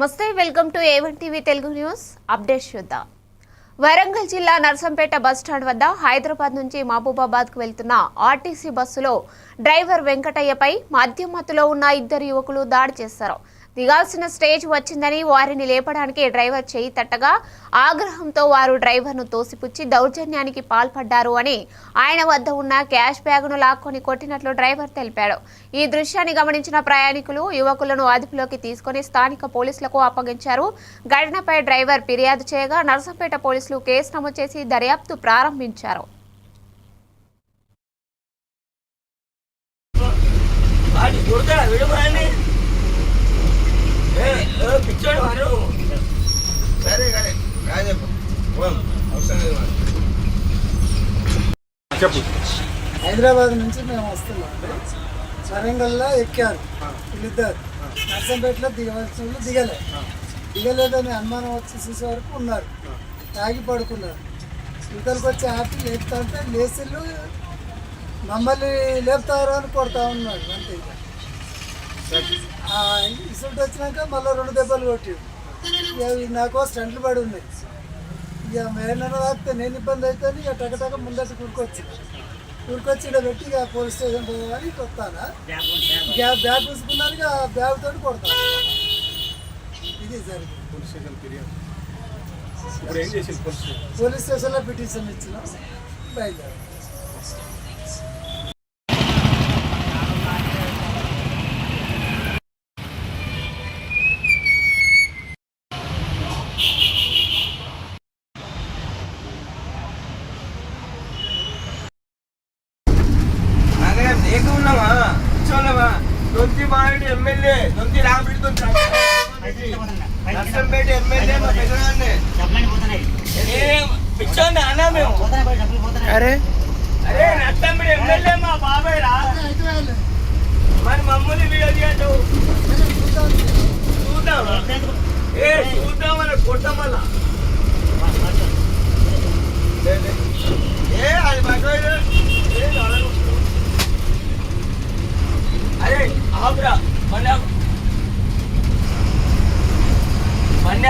నమస్తే welcome to A one TV Telugu news. Update చూద్దాం. వరంగల్ జిల్లా నర్సంపేట బస్టాండ్ వద్ద హైదరాబాద్ నుంచి మహబూబాబాద్కు వెళ్తున్న ఆర్టీసీ బస్సులో డ్రైవర్ వెంకటయ్యపై మద్యం మత్తులో ఉన్న ఇద్దరు యువకులు దాడి చేశారు. దిగాల్సిన స్టేజ్ వచ్చిందని వారిని లేపడానికి డ్రైవర్ చేయి తట్టగా ఆగ్రహంతో వారు డ్రైవర్ను తోసిపుచ్చి దౌర్జన్యానికి పాల్పడ్డారు అని ఆయన వద్ద ఉన్న క్యాష్ బ్యాగును లాక్కొని కొట్టినట్లు డ్రైవర్ తెలిపాడు. ఈ దృశ్యాన్ని గమనించిన ప్రయాణికులు యువకులను అదుపులోకి తీసుకొని స్థానిక పోలీసులకు అప్పగించారు. ఘటనపై డ్రైవర్ ఫిర్యాదు చేయగా నర్సంపేట పోలీసులు కేసు నమోదు చేసి దర్యాప్తు ప్రారంభించారు. కొడతాడా పిచ్చోడు వాడు. సరే. అవసరం లేదు. చెప్పు. హైదరాబాద్ నుంచి మేము వస్తున్నాం వరంగల్లో ఎక్కారు. వీళ్ళిద్దరు. నర్సంపేటలో దిగవలసిన వాళ్ళు దిగలే. దిగలేదని అనుమానం వచ్చి చూసే వరకు ఉన్నారు. తాగి పడుకున్నారు. ఇవతలకు వచ్చి ఆపి లేపుతా ఉంటే లేసిళ్ళు మమ్మల్ని లేపుతారు అని కొడతా ఉన్నాడు అంతే ఇసుంటి వచ్చినాక మళ్ళీ రెండు దెబ్బలు కొట్టి నాకు స్టంట్లు పడి ఉన్నాయి. ఇక మేనన్న తాకితే నేను ఇబ్బంది అయితే ఇక టకటక ముందటి కూరుకొచ్చి. కూరుకొచ్చి ఇక్కడ పెట్టి ఇక పోలీస్ స్టేషన్ పోవాలి ఇటు వస్తానా బ్యాగ్ చూసుకున్నాను ఇక బ్యాగ్ తోటి కొడతాను. ఇది జరిగింది. పోలీస్ స్టేషన్ ఫిర్యాదు. Police station? పోలీస్ స్టేషన్లో పిటిషన్ ఇచ్చినాం. బయలుదేరాం. ఉన్నావా కూర్చోలేవా? దొంతి మారెడ్డి ఎమ్మెల్యే దొంతి రామిడి దొంతి నర్సంపేట ఎమ్మెల్యే మా పెద్దనాన్నే. ఏ, పిచ్చోడిని అన్నా మేము. అరే. అరే నట్టంబడి ఎమ్మెల్యే మా బాబాయ్ రా. మరి మమ్మల్ని వీడియో తీయటం చూద్దామా? ఏ చూద్దామని కొట్టమల్లా ఏ అది పట్టుకోడు ఏ నడవదు. అరే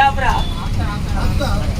ఆపురా బండి